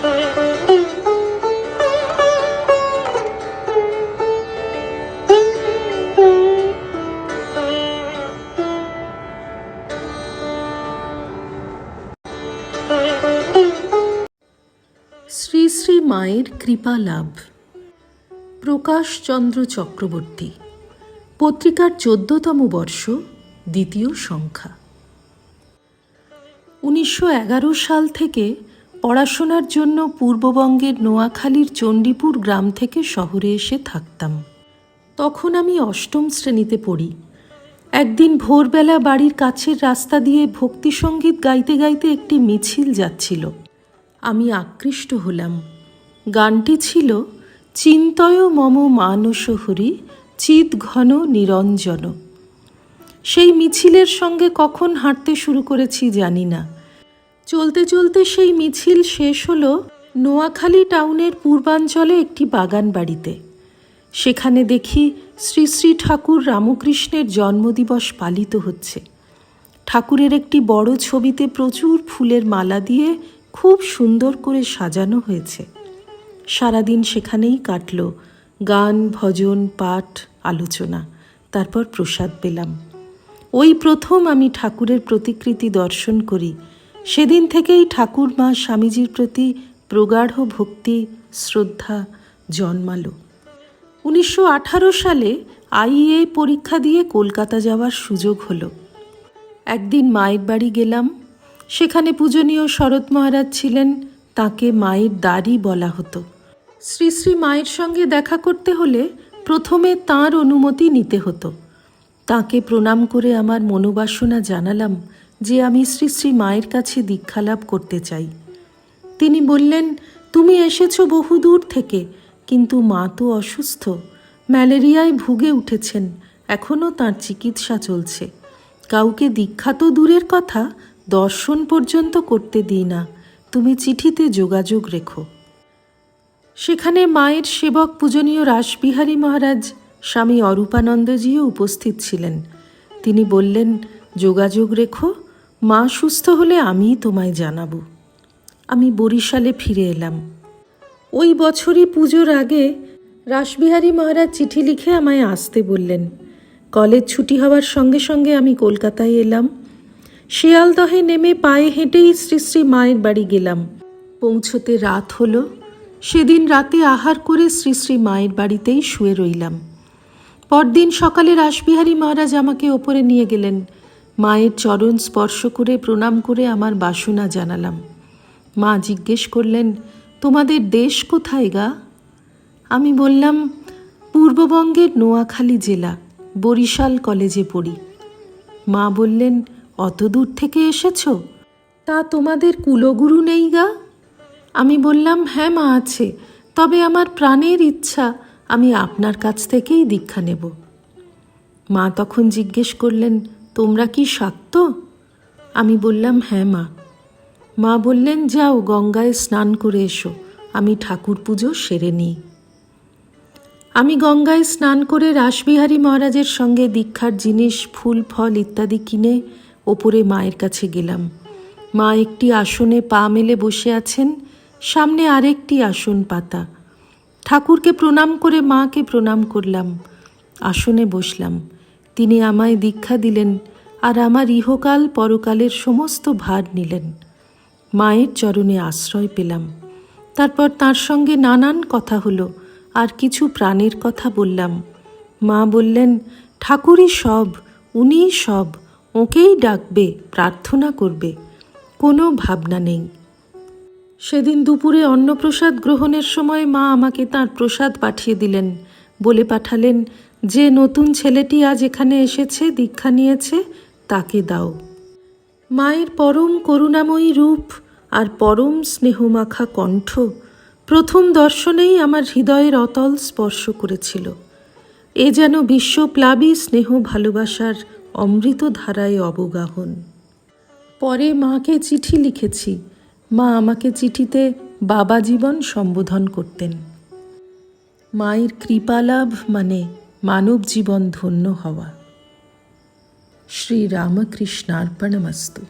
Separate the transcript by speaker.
Speaker 1: শ্রী শ্রী মায়ের কৃপা লাভ। প্রকাশচন্দ্র চক্রবর্তী, পত্রিকার চোদ্দতম বর্ষ, দ্বিতীয় সংখ্যা। উনিশশো এগারো সাল থেকে পড়াশোনার জন্য পূর্ববঙ্গের নোয়াখালীর চণ্ডীপুর গ্রাম থেকে শহরে এসে থাকতাম। তখন আমি অষ্টম শ্রেণীতে পড়ি। একদিন ভোরবেলা বাড়ির কাছের রাস্তা দিয়ে ভক্তিসঙ্গীত গাইতে গাইতে একটি মিছিল যাচ্ছিল। আমি আকৃষ্ট হলাম। গানটি ছিল, চিন্তয় মম মানস হরি চিত ঘন নিরঞ্জন। সেই মিছিলের সঙ্গে কখন হাঁটতে শুরু করেছি জানি না। চলতে চলতে সেই মিছিল শেষ হলো নোয়াখালী টাউনের পূর্বাঞ্চলে একটি বাগান বাড়িতে সেখানে দেখি শ্রী শ্রী ঠাকুর রামকৃষ্ণের জন্মদিবস পালিত হচ্ছে। ঠাকুরের একটি বড় ছবিতে প্রচুর ফুলের মালা দিয়ে খুব সুন্দর করে সাজানো হয়েছে। সারাদিন সেখানেই কাটল গান, ভজন, পাঠ, আলোচনা, তারপর প্রসাদ পেলাম। ওই প্রথম আমি ঠাকুরের প্রতিকৃতি দর্শন করি সেদিন থেকেই ঠাকুর মা স্বামীজির প্রতি প্রগাঢ় ভক্তি, শ্রদ্ধা জন্মালো। উনিশশো সালে আইএ পরীক্ষা দিয়ে কলকাতা যাওয়ার সুযোগ হলো। একদিন মায়ের বাড়ি গেলাম। সেখানে পূজনীয় শরৎ মহারাজ ছিলেন, তাকে মায়ের দাড়ি বলা হতো। শ্রী শ্রী মায়ের সঙ্গে দেখা করতে হলে প্রথমে তার অনুমতি নিতে হতো। তাকে প্রণাম করে আমার মনোবাসনা জানালাম যে আমি শ্রী শ্রী মায়ের কাছে দীক্ষালাভ করতে চাই। তিনি বললেন, তুমি এসেছ বহুদূর থেকে, কিন্তু মা তো অসুস্থ। ম্যালেরিয়ায় ভুগে উঠেছেন এখনও তার চিকিৎসা চলছে। কাউকে দীক্ষা তো দূরের কথা, দর্শন পর্যন্ত করতে দিই না। তুমি চিঠিতে যোগাযোগ রেখো। সেখানে মায়ের সেবক পূজনীয় রাসবিহারী মহারাজ, স্বামী অরূপানন্দজিও উপস্থিত ছিলেন। তিনি বললেন, যোগাযোগ রেখো মা সুস্থ হলে আমিই তোমায় জানাব। আমি বরিশালে ফিরে এলাম। ওই বছরই পুজোর আগে রাসবিহারী মহারাজ চিঠি লিখে আমায় আসতে বললেন। কলেজ ছুটি হওয়ার সঙ্গে সঙ্গে আমি কলকাতায় এলাম। শিয়ালদহে নেমে পায়ে হেঁটেই শ্রী শ্রী মায়ের বাড়ি গেলাম। পৌঁছতে রাত হলো। সেদিন রাতে আহার করে শ্রী শ্রী মায়ের বাড়িতেই শুয়ে রইলাম। পরদিন সকালে রাসবিহারী মহারাজ আমাকে ওপরে নিয়ে গেলেন। মায়ের চরণ স্পর্শ করে, প্রণাম করে আমার বাসনা জানালাম। মা জিজ্ঞেস করলেন, তোমাদের দেশ কোথায় গা? আমি বললাম, পূর্ববঙ্গের নোয়াখালী জেলা, বরিশাল কলেজে পড়ি। মা বললেন, অত দূর থেকে এসেছ? তা তোমাদের কুলগুরু নেই গা? আমি বললাম হ্যাঁ মা আছে, তবে আমার প্রাণের ইচ্ছা, আমি আপনার কাছ থেকেই দীক্ষা নেব। মা তখন জিজ্ঞেস করলেন তোমরা কি শাক্ত? আমি বললাম হ্যাঁ মা। মা বললেন, যাও গঙ্গায় স্নান করে এসো, আমি ঠাকুর পুজো সেরে নিই। আমি গঙ্গায় স্নান করে রাসবিহারী মহারাজের সঙ্গে দীক্ষার জিনিস, ফুল, ফল ইত্যাদি কিনে ওপরে মায়ের কাছে গেলাম। মা একটি আসনে পা মেলে বসে আছেন, সামনে আরেকটি আসন পাতা। ঠাকুরকে প্রণাম করে মাকে প্রণাম করলাম, আসনে বসলাম। তিনি আমায় দীক্ষা দিলেন আর আমার ইহকাল পরকালের সমস্ত ভার নিলেন। মায়ের চরণে আশ্রয় পেলাম। তারপর তার সঙ্গে নানান কথা হলো আর কিছু প্রাণের কথা বললাম। মা বললেন, ঠাকুরই সব, উনিই সব, ওকেই ডাকবে, প্রার্থনা করবে। কোনো ভাবনা নেই। সেদিন দুপুরে অন্নপ্রসাদ গ্রহণের সময় মা আমাকে তার প্রসাদ পাঠিয়ে দিলেন। বলে পাঠালেন যে নতুন ছেলেটি আজ এখানে এসেছে, দীক্ষা নিয়েছে, তাকে দাও। মায়ের পরম করুণাময়ী রূপ আর পরম স্নেহমাখা কণ্ঠ প্রথম দর্শনেই আমার হৃদয়ের অতল স্পর্শ করেছিল। এ যেন বিশ্বপ্লাবী স্নেহ ভালোবাসার অমৃত ধারায় অবগাহন। পরে মাকে চিঠি লিখেছি। মা আমাকে চিঠিতে বাবা জীবন সম্বোধন করতেন। মায়ের কৃপালাভ মানে মানব জীবন ধন্য হওয়া। শ্রী রামকৃষ্ণার্পণমস্তু